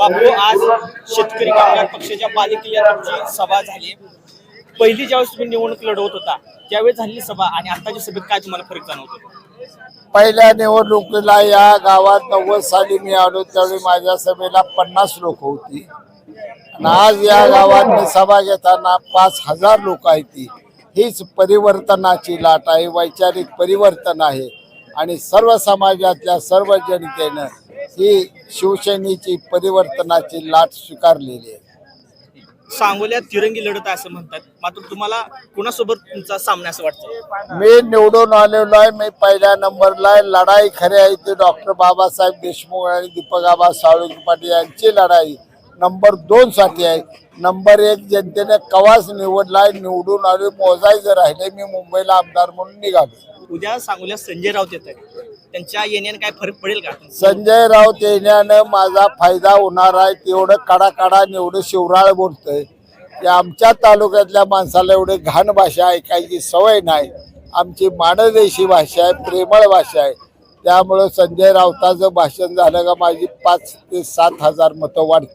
बापू आज शेतकरी कामगार पक्षाच्या बालेकिल्ल्यात तुमची सभा झाली. पहिली ज्यावेळेस तुम्ही निवडणूक लढवत होता त्यावेळेस झालेली सभा आणि आताच्या सभेत काय तुम्हाला फरक जाणवतो? पहिल्या निवडणुकीला या गावात नव्वद साली मी आलो त्यावेळी माझ्या सभेला पन्नास लोक होती. आणि आज या गावात मी सभा घेताना पाच हजार लोक आहेत हीच परिवर्तनाची लाट आहे वैचारिक परिवर्तन आहे. आणि सर्व समाजातल्या सर्व जनतेनं ही शिवसेनेची परिवर्तनाची लाट स्वीकारलेली आहे. सांगोल्यात तिरंगी लढत आहे असं म्हणतात. मात्र तुम्हाला कुणासोबत तुमचा सामना असं वाटतं? मी निवडून आलेलो आहे मी पहिल्या नंबरला आहे. लढाई खरी आहे ती डॉक्टर बाबासाहेब देशमुख आणि दीपक आबा साळुंके पाटील यांची लढाई नंबर दोन साठी आहे. नंबर एक जनतेने कवाच निवडलाय निवडून आले मोजायचं राहिले. मी मुंबईला आमदार म्हणून निघालो. उद्या सांगोल्यात संजय राऊत येत आहे त्यांच्या येण्याने काय फरक पडेल का? संजय राऊत येण्यानं माझा फायदा होणार आहे तेवढं काडा काडा एवढं शिवराळ बोलतोय. की आमच्या तालुक्यातल्या माणसाला एवढे घाण भाषा ऐकायची सवय नाही. आमची माणदेशी भाषा आहे प्रेमळ भाषा आहे. त्यामुळं संजय राऊताचं भाषण झालं का माझी पाच ते सात हजार मतं वाढतील.